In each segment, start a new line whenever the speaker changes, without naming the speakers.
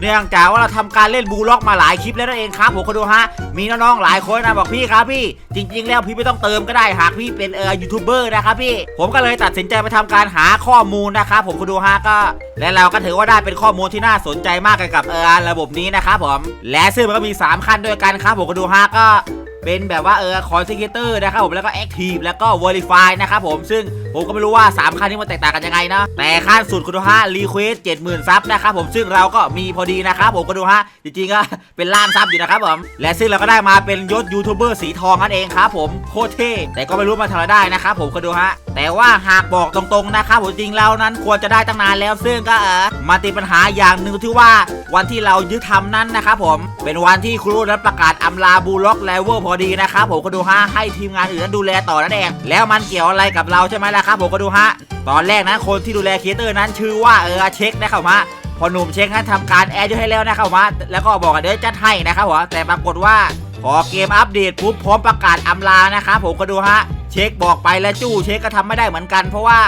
เนื่องจากว่าเราทำการเล่นบูล็อกมาหลายคลิปแล้วนั่นเองครับผมคนดูฮะมีน้องๆหลายคนนะบอกพี่ครับพี่ จริง ๆ แล้วพี่ไม่ต้องเติมก็ได้หากพี่เป็นเออยูทูบเบอร์นะครับพี่ ผมก็เลยตัดสินใจไปทำการหาข้อมูลนะครับผมคนดูฮะก็ และเราก็ถือว่าได้เป็นข้อมูลที่น่าสนใจมากเกี่ยวกับเออระบบนี้นะครับผมและซึ่งมันก็มี 3 ขั้นด้วยกันครับผมคนดูฮะก็ เป็นแบบว่าเออคอนซิเคเตอร์นะครับผมแล้วก็แอคทีฟแล้วก็วอลิฟายนะครับผมซึ่งผมก็ไม่รู้ว่า 3ขั้นนี้มันแตกต่างกันยังไงนะแต่ขั้นสุดคุณดูฮะรีเควสเจ็ดหมื่นซับนะครับผมซึ่งเราก็มีพอดีนะครับผมก็ดูฮะจริงๆก็เป็นล่ามซับอยู่นะครับผมและซึ่งเราก็ได้มาเป็นยศยูทูบเบอร์สีทองนั่นเองครับผมโคตรเท่แต่ก็ไม่รู้มาทำอะไรได้นะครับผมก็ดูฮะแต่ว่าหากบอกตรงๆนะครับผมจริงแล้วนั้นควรจะได้ตั้งนานแล้วซึ่งก็เออมาติดปัญหาอย่างหนึ่งที่ว่าวันที่เรายึดทำนั้นนะครับผมเป็นวันที่ครูนั้นประกาศอำลาบูล็อกเลเวลพอดีนะครับผมก็ดูฮะให้ทีมงานอื่นนั้นดูแลต่อนั่นเองแล้วมันเกี่ยวอะไรกับเราใช่ไหมล่ะครับผมก็ดูฮะตอนแรกนะคนที่ดูแลครีเอเตอร์นั้นชื่อว่าเออเช็คนะครับมฮะพอหนุ่มเช็คนั้นทำการแอดอยู่ให้แล้วนะครับมฮะแล้วก็บอกกันเดี๋ยวจัดให้นะครับผมแต่ปรากฏว่าพอเกมอัปเดตปุ๊บพร้อมประกาศอำลานะครับผมก็ดูฮะ เช็คบอกไปและจู้เช็คก็ทำไม่ได้เหมือนกันเพราะว่า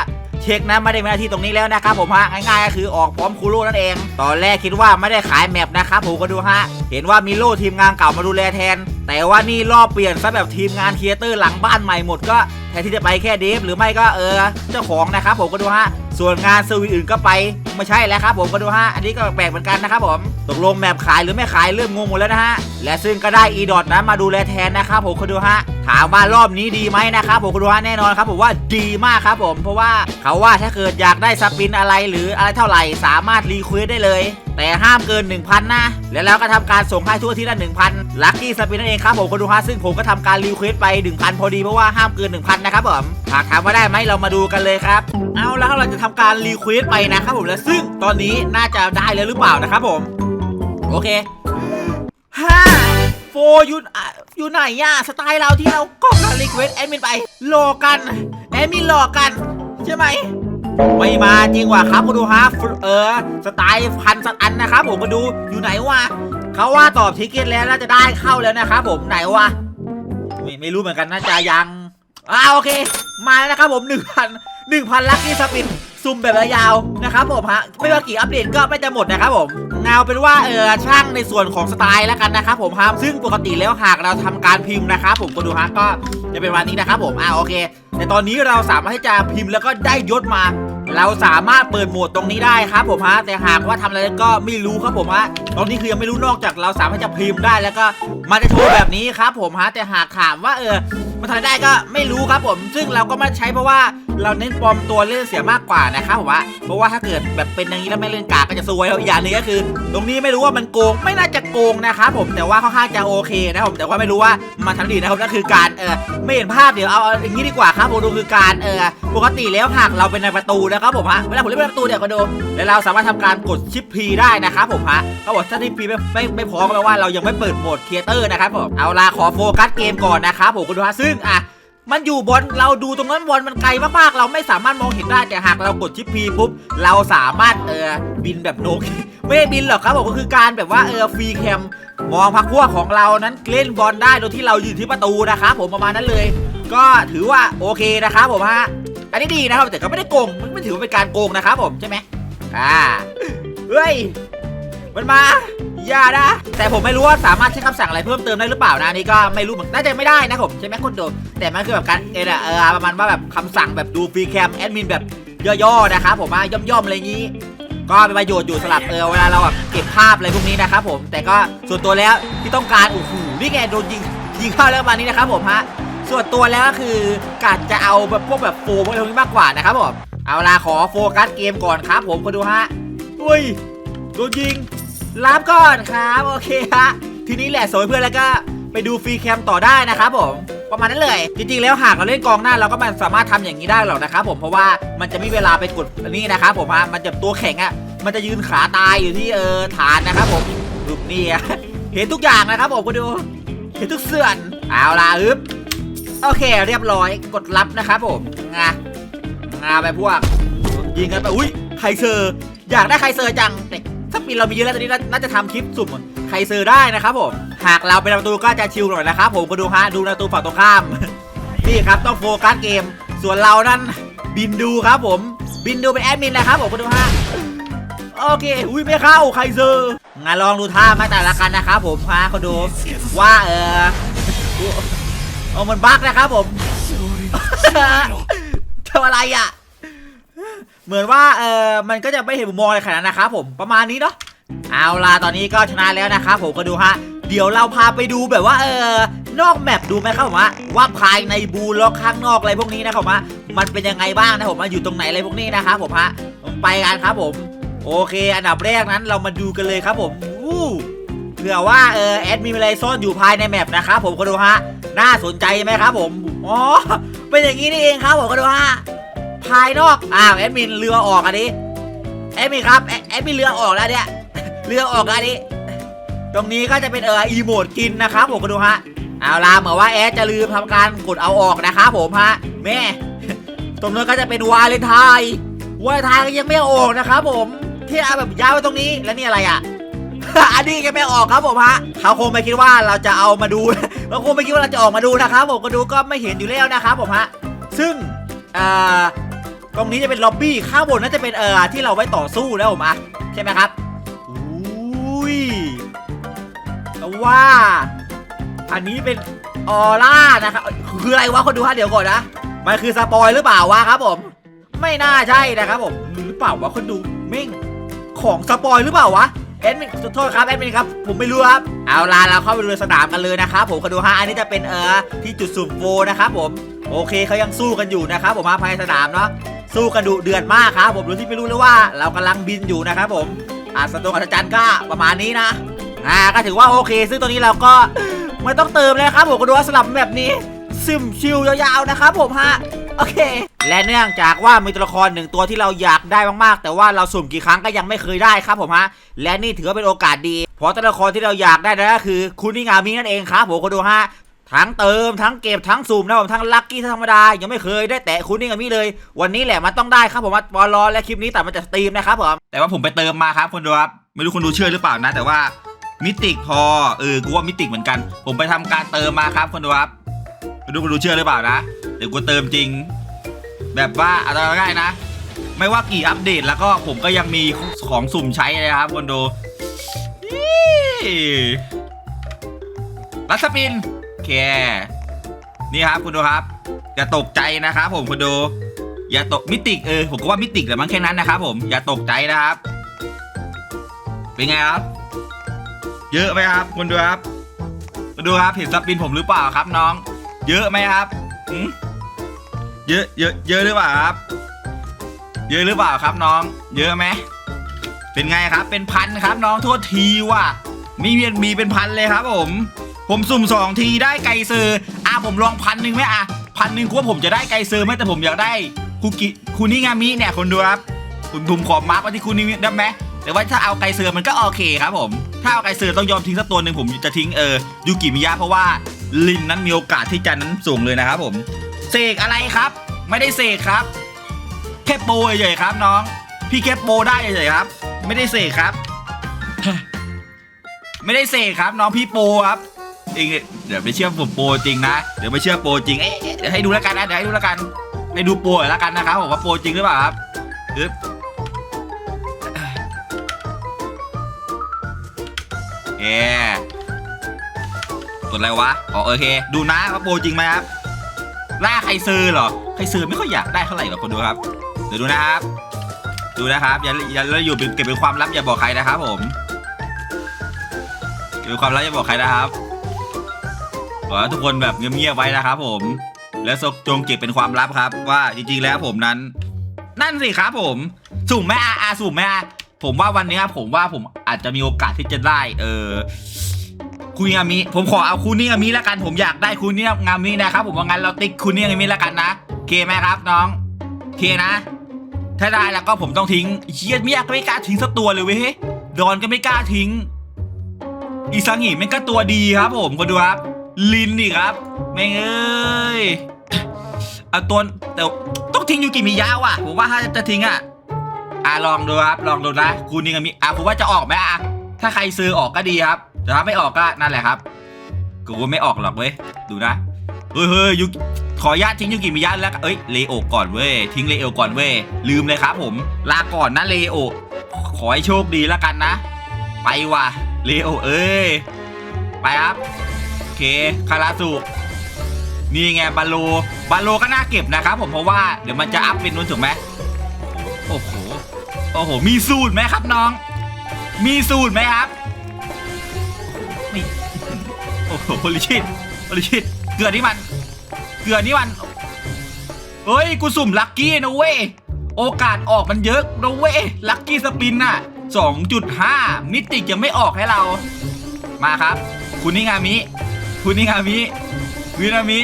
เช็คนะไม่ได้มีหน้าที่ตรงนี้แล้วนะครับผมฮะง่ายๆก็คือออกพร้อมคูโร่นั่นเอง ตอนแรกคิดว่าไม่ได้ขายแมปนะครับผมก็ดูฮะเห็นว่ามีโล่ทีมงานเก่ามาดูแลแทน แต่ว่านี่รอบเปลี่ยนซะแบบทีมงานเคียเตอร์หลังบ้านใหม่หมดก็ แทนที่จะไปแค่เดฟหรือไม่ก็เออเจ้าของนะครับผมก็ดูฮะส่วนงานเซอร์วิสอื่นก็ไปไม่ใช่แล้วครับผมก็ดูฮะอันนี้ก็แปลกเหมือนกันนะครับผมตกลงแมปขายหรือไม่ขายเริ่มงงหมดแล้วนะฮะและซึ่งก็ได้อีดอทนะมาดูแลแทนนะครับผมก็ดูฮะถามว่ารอบนี้ดีไหมนะครับผมก็ดูฮะแน่นอนครับผมว่าดีมากครับผมเพราะว่าเขาว่าถ้าเกิดอยากได้สปินอะไรหรืออะไรเท่าไหร่สามารถรีเควสได้เลย แต่ห้ามเกิน 1,000 นะ แล้วเราก็ทำการส่งให้ทั่วที่ละ1,000 ลัคกี้สปินนั่นเองครับผมคนดูฮะซึ่งผมก็ทำการรีเควสไป 1,000 พอดีเพราะว่าห้ามเกิน 1,000นะครับผมหากถามว่าได้ไหมเรามาดูกันเลยครับ เอาแล้วเราจะทำการรีเควสไปนะครับผมและซึ่งตอนนี้น่าจะได้แล้วหรือเปล่านะครับผม โอเคห้าโฟยูอะอยู่ไหนย่ะสไตล์เราที่เราก็การรีเควสแอดมินไปโลกันแอดมินหลอกกัน ใช่ไหมไม่มาจริงว่ะครับคุณดูฮะเออสไตล์พันสักอันนะครับผมมาดูอยู่ไหนวะเขาว่าตอบทิกเก็ตแล้วน่าจะได้เข้าแล้วนะครับผมไหนวะไม่ไม่รู้เหมือนกันน่าจะยัง อ่าโอเค มาแล้วนะครับผมหนึ่งพันหนึ่งพันลัคกี้สปินซุ่มแบบยาวนะครับผมฮะไม่ว่ากี่อัปเดตก็ไม่จะหมดนะครับผมเงาเป็นว่าเออช่างในส่วนของสไตล์แล้วกันนะครับผมครับซึ่งปกติแล้วหากเราทำการพิมพ์นะครับผมก็ดูฮะก็จะเป็นวันนี้นะครับผมอ่าโอเค แต่ตอนนี้เราสามารถที่จะพิมพ์แล้วก็ได้ยศมา เราสามารถเปิดโหมดตรงนี้ได้ครับผมฮะแต่หากว่าทำอะไรก็ไม่รู้ครับผมฮะตอนนี้คือยังไม่รู้นอกจากเราสามารถจะพิมพ์ได้แล้วก็มันจะโชว์แบบนี้ครับผมฮะแต่หากถามว่าเออมันทำได้ก็ไม่รู้ครับผม ซึ่งเราก็ไมาใช้เพราะว่าเราเน้นปลอมตัวเล่นเสียมากกว่านะครับผมฮะเพราะว่าถ้าเกิดแบบเป็นอย่างนี้แล้วไม่เล่นกากก็จะซวยอย่างนึงก็คือ ตรงนี้ไม่รู้ว่ามันโกงไม่น่าจะโกงนะครับผมแต่ว่าค่อนข้างจะโอเคนะครับผมแต่ว่าไม่รู้ว่ามันทำดีนะครับนั่นคือการเออไม่เห็นภาพเดี๋ยวเอาเอาอย่างนี้ดีกว่าครับผมดูคือการเออปกติแล้วหากเราเป็นในประตูนะครับผมฮะเวลาผมเล่นประตูเดี๋ยก็ดูแล้วเราสามารถทำการกดชิปพีได้นะครับผมฮะเขาบอกถ้าที่พีไม่ไม่ไม่พร้อมก็แปลว่าเรายังไม่เปิดโหมดครีเอเตอร์นะครับผมเอาล่ะขอโฟกัสเกมก่อนนะครับผมคุณดูฮะซึ่งอะมันอยู่บนเราดูตรงนั้นบนมันไกลมากๆ เราไม่สามารถมองเห็นได้แต่หากเรากดชิปพีปุ๊บเราสามารถเออบินแบบโนกไม่ได้บินหรอกครับผมก็คือการแบบว่าเออฟรีแคมมองพักพวกของเรานั้นเล่นบอลได้โดยที่เราอยืนที่ประตูนะครับผมประมาณนั้นเลย ก็ถือว่าโอเคนะครับผมฮะ อันนี้ดีนะครับแต่ก็ไม่ได้โกงมันไม่ถือว่าเป็นการโกงนะครับผมใช่ไหมอ่าเฮ้ยมันมาอย่านะ แต่ผมไม่รู้ว่าสามารถใช้คำสั่งอะไรเพิ่มเติมได้หรือเปล่านะนี่ก็ไม่รู้เหมือนน่าจะไม่ได้นะผมใช่ไหมคนดูแต่มันคือแบบการเออเออประมาณว่าแบบคำสั่งแบบดูฟรีแคมแอดมินแบบย่อๆนะครับผมว่าย่อมๆอะไรอย่างนี้ก็เป็นประโยชน์อยู่สำหรับเออเวลาเราแบบเก็บภาพอะไรพวกนี้นะครับผมแต่ก็ส่วนตัวแล้วที่ต้องการโอ้โหนี่ไงโดนยิงยิงเข้าแล้วมานี้นะครับผมฮะ ส่วนตัวแล้วก็คือกะจะเอาแบบพวกแบบโฟมอะไรพวกนี้มากกว่านะครับผมเอาล่ะขอโฟกัสเกมก่อนครับ ผมมาดูฮะอุ้ยโดนยิงรับก่อนครับโอเคฮะทีนี้แหละสวยเพื่อนแล้วก็ไปดูฟรีแคมต่อได้นะครับผมประมาณนั้นเลย จริงๆแล้วหากเราเล่นกองหน้าเราก็มันสามารถทำอย่างนี้ได้หรอกนะครับผมเพราะว่ามันจะไม่มีเวลาไปกดนนี้นะครับผมฮะมันจะตัวแข็งอะมันจะยืนขาตายอยู่ที่เออฐานนะครับผมรูปนี่อะเห็นทุกอย่างนะครับผมก็ดู เห็นทุกเสื่อนเอาล่ะอึ๊บ โอเค เรียบร้อยกดรับนะครับผมงางาไปพวก ยิงกันไปอุ้ยไคเซอร์ อยากได้ไคเซอร์จังแต่ถ้าปีเรามีเยอะแล้วตอนนี้น่าจะทำคลิปสุ่มไคเซอร์ได้นะครับผมหากเราเป็นประตูก็จะชิลหน่อยนะครับผมก็ดูฮะดูประตูฝั่งตรงข้ามนี่ครับต้องโฟกัสเกม ส่วนเรานั้นบินดูครับผม บินดูเป็นแอดมินนะครับผมก็ดูฮะโอเค อุ้ยไม่เข้าใครเซอร์งั้นลองดูท่ามาแต่ละกันนะครับผมพาเขาดูว่าเออ เอามันบั๊กนะครับผมทำอะไรอะ เหมือนว่าเออมันก็จะไม่เห็นมุมมองอะไรขนาดนั้นนะครับผมประมาณนี้เนาะเอาล่ะตอนนี้ก็ชนะแล้วนะครับผมก็ดูฮะเดี๋ยวเราพาไปดูแบบว่าเออนอกแมปดูไหมครับผมว่าว่าภายในบูล็อกข้างนอกอะไรพวกนี้นะครับผมว่ามันเป็นยังไงบ้างนะผมมาอยู่ตรงไหนอะไรพวกนี้นะครับผมฮะไปกันครับผม โอเค อันดับแรกนั้นเรามาดูกันเลยครับผมอู้ เผื่อว่าเออแอดมีอะไรซ่อนอยู่ภายในแมปนะครับผมก็ดูฮะน่าสนใจไหมครับผมอ๋อเป็นอย่างนี้นี่เองครับผมก็ดูฮะภายนอกอ้าวแอดมินเรือออกอันนี้แอดมินครับแอดมินเรือออกแล้วเนี่ยเรือออกแล้วอันนี้ ตรงนี้ก็จะเป็นเอออีโมดกินนะครับผมก็ดูฮะเอาล่ะเหมือนว่าแอดจะลืมทำการกดเอาออกนะครับผมฮะแม่ตรงนั้นก็จะเป็นวาเลนไทน์วาเลนไทน์ก็ยังไม่ออกนะครับผมที่เอาแบบย้ายไว้ตรงนี้แล้วนี่อะไรอะ อันนี้ก็ไม่ออกครับผมฮะเขาคงไม่คิดว่าเราจะเอามาดูเราคงไม่คิดว่าเราจะออกมาดูนะครับผมก็ดูก็ไม่เห็นอยู่แล้วนะครับผมฮะซึ่งอ่าตรงนี้จะเป็นล็อบบี้ข้างบนน่าจะเป็นเออที่เราไว้ต่อสู้นะผมอะใช่ไหมครับอุ้ยว่า อันนี้เป็นออร่านะครับคืออะไรวะคนดูฮะเดี๋ยวก่อนนะมันคือสปอยหรือเปล่าวะครับผม ไม่น่าใช่นะครับผมหรือเปล่าวะคนดูเม่งของสปอยหรือเปล่าวะ แอดมินขอโทษครับแอดมินครับ ผมไม่รู้ครับ เอาล่ะเราเข้าไปดูสนามกันเลยนะครับผมคดูฮะอันนี้จะเป็นเออที่จุดสุ่มโฟนะครับผม โอเคเขายังสู้กันอยู่นะครับผมมาภายในสนามเนาะ สู้กันดุเดือดมากครับผมดยที่ไม่รู้เลยว่าเรากำลังบินอยู่นะครับผมอ่าสตูอัศจรรย์ก็ประมาณนี้นะ อ่า ก็ถือว่าโอเค ซึ่งตัวนี้เราก็ไม่ต้องเติมเลยครับผมก็ดูว่าสลับแบบนี้ซึมชิวยาวๆนะครับผมฮะ โอเค และเนื่องจากว่ามีตัวละครหนึ่งตัวที่เราอยากได้มากๆ แต่ว่าเราสุ่มกี่ครั้งก็ยังไม่เคยได้ครับผมฮะ และนี่ถือว่าเป็นโอกาสดี เพราะตัวละครที่เราอยากได้นั่นก็คือคุณนิงามินั่นเองครับผมก็ดูฮะทั้งเติมทั้งเก็บทั้งสุ่มนะผมทั้งลัคกี้ทั้งธรรมดา ยังไม่เคยได้แตะคุณนิงามิเลย วันนี้แหละมันต้องได้ครับผมว่าบอลรอและคลิปนี้แต่มันจะสตรีมนะครับผม
แต่ว่าผมไปเติมมาครับคนดูครับไม่รู้คนดูเชื่อหรือเปล่านะ แต่ว่ามิติกพอเออกูว่ามิติกเหมือนกัน ผมไปทำการเติมมาครับคนดูครับไม่รู้คนดูเชื่อหรือเปล่านะเดี๋ยวกูเติมจริง แบบว่าเอาง่ายนะ ไม่ว่ากี่อัปเดตแล้วก็ผมก็ยังมีของสุ่มใช้เลยครับคนดูรัสปินโอเคนี่ครับคุณดูครับ อย่าตกใจนะครับผมคุณดูอย่าตกมิติเออผมก็ว่ามิติแต่มันแค่นั้นนะครับผมอย่าตกใจนะครับ เป็นไงครับ เยอะไหมครับคุณดูครับคุณดูครับเห็นสปินผมหรือเปล่าครับน้อง เยอะไหมครับหืม เยอะเยอะเยอะหรือเปล่าครับ เยอะหรือเปล่าครับน้อง เยอะไหมเป็นไงครับ เป็นพันครับน้องโทษทีว่ะมีมียนมีเป็นพันเลยครับผม ผมสุ่มสองทีได้ไกเซอร์อะผมลองพันหนึ่งไหมอะพันหนึ่งกูว่าผมจะได้ไกเซอร์ไหมแต่ผมอยากได้คุกิคุนิงามิเนี่ยคนดูครับคุณผมขอมาร์กไว้ที่คุนิได้ไหมแต่ว่าถ้าเอาไกเซอร์มันก็โอเคครับผม ถ้าเอาไกเซอร์ต้องยอมทิ้งสักตัวหนึ่งผมจะทิ้งเออยูกิมิยะเพราะว่าลินนั้นมีโอกาสที่จะนั้นสูงเลยนะครับผม เสกอะไรครับ ไม่ได้เสกครับแค่โปรเฉยๆครับน้อง พี่แค่โปรได้เฉยๆครับ ไม่ได้เสกครับ ไม่ได้เสกครับ น้องพี่โปรครับเองเดี๋ยวไปเชื่อผมโปรจริงนะเดี๋ยวไปเชื่อโปรจริงเอ๊ะเอ๊ะเดี๋ยวให้ดูแล้วกันนะเดี๋ยวให้ดูแล้วกันให้ดูโปรหน่อยแล้วกันนะครับผมว่าโปรจริงหรือเปล่าครับอึ๊บเอ๊กดอะไรวะ อ๋อโอเค ดูนะว่าโปรจริงไหมครับ ล่าใครซื้อเหรอใครซื้อไม่ค่อยอยากได้เท่าไหร่หรอกคนดูครับเดี๋ยวดูนะครับ ดูนะครับอย่าอย่าแล้วอยู่เก็บเป็นความลับอย่าบอกใครนะครับผมเก็บเป็นความลับอย่าบอกใครนะครับขอให้ทุกคนแบบเงียบๆไว้นะครับ ผม แล้วจงเก็บเป็นความลับครับ ว่าจริงๆแล้วผมนั้น นั่นสิครับ ผมสุ่มไหมอาอาสุ่มไหมอาผมว่าวันนี้ผมว่าผมอาจจะมีโอกาสที่จะได้ เออ คุนิงามิผมขอเอาคุนิงามิแล้วกันผมอยากได้คุนิงามินะครับผมว่างั้นเราติ๊กคุนิงามิแล้วกันนะโอเคไหมครับน้องโอเคนะ ถ้าได้แล้วก็ผมต้องทิ้งเชียไม่อยากไม่กล้าทิ้งสักตัวเลยเว้ยดอนก็ไม่กล้าทิ้ง อีซังิมันก็ตัวดีครับ ผมก็ดูครับ ลินนี่ครับแม่งเอ้ยเอาตัวแต่ต้องทิ้งยูกิมิยะว่ะผมว่าถ้าจะทิ้งอะอะลองดูครับ ลองดูนะคูนิงามิอะผมว่าจะออกไหมอะถ้าใครซื้อออกก็ดีครับ แต่ถ้าไม่ออกก็นั่นแหละครับ กูว่าไม่ออกหรอกเว้ย ดูนะ เฮ้ยเฮ้ยยูขอญาตทิ้งยูกิมิยะแล้วเอ้ยเลโอก่อนเว้ย ทิ้งเลโอก่อนเว้ย ลืมเลยครับผม ลาก่อนนะเลโอ ขอให้โชคดีแล้วกันนะ ไปว่ะเลโอเอ้ย ไปครับ โอเค คาราสุนี่ไงบาโล บาโลก็น่าเก็บนะครับผมเพราะว่าเดี๋ยวมันจะอัพเป็นนู้นถูกไหมโอ้โห โอ้โห มีสูตรไหมครับน้อง มีสูตรไหมครับ อ้โหโพลิชิตโพลิชิตเกลือนี่มัน เกลือนี่มัน เฮ้ย กูสุ่มลัคกี้นะเว้ย โอกาสออกมันเยอะนะเว้ย ลัคกี้สปินน่ะ 2.5 มิติยังไม่ออกให้เรา มาครับ คุณนิงามิ คุณนิงามิ วินามิ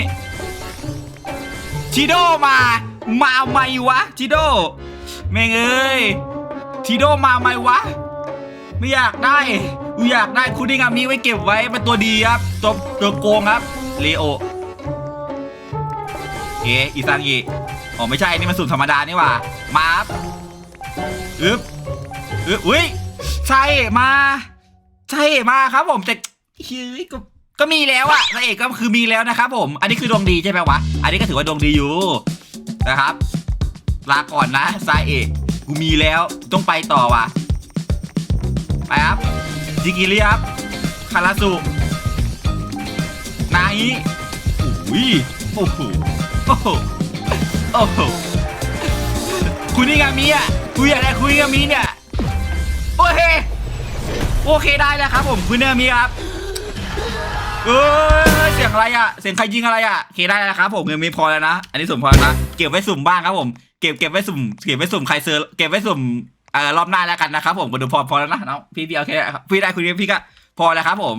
ชิโดมา มาไหมวะ ชิโดแม่งเอ้ย ชิโดมาไหมวะ ไม่อยากได้กูอยากได้คุณนิงามิไว้เก็บไว้เป็นตัวดีครับตัวตัวโกงครับเลโอเออิซังอิอ๋อไม่ใช่นี่มันสูตรธรรมดานี่ว่ามาครับอึ๊บอึ๊บอุ้ยใช่มาใช่มาครับผมแต่เฮ้ยก็ก็มีแล้วอะพระเอกก็คือมีแล้วนะครับผม อันนี้คือดวงดีใช่ไหมวะ อันนี้ก็ถือว่าดวงดีอยู่นะครับ ลาก่อนนะซาเอกกูมีแล้วต้องไปต่อว่ะ ไปครับจิกิริครับคาราสุนาฮิอุ้ยโอ้โหโอ้โหโอ้โหคุณนิงามิอะคุณอยากได้คุณนิงามิเนี่ยโอเคโอเคได้แล้วครับผมคุณนิงามิครับเอ้ยเสียงอะไรอะเสียงใครยิงอะไรอะโอเคได้แล้วครับผมเงินมีพอแล้วนะ อันนี้สุ่มพอแล้วนะเก็บไว้สุ่มบ้างครับผม เก็บเก็บไว้สุ่มเก็บไว้สุ่มใครเซอร์เก็บไว้สุ่ม เออรอบหน้าแล้วกันนะครับผมมาดูพอพอแล้วนะเนาะพี่พี่โอเคพี่ได้คุณพี่ก็พอแล้วครับผม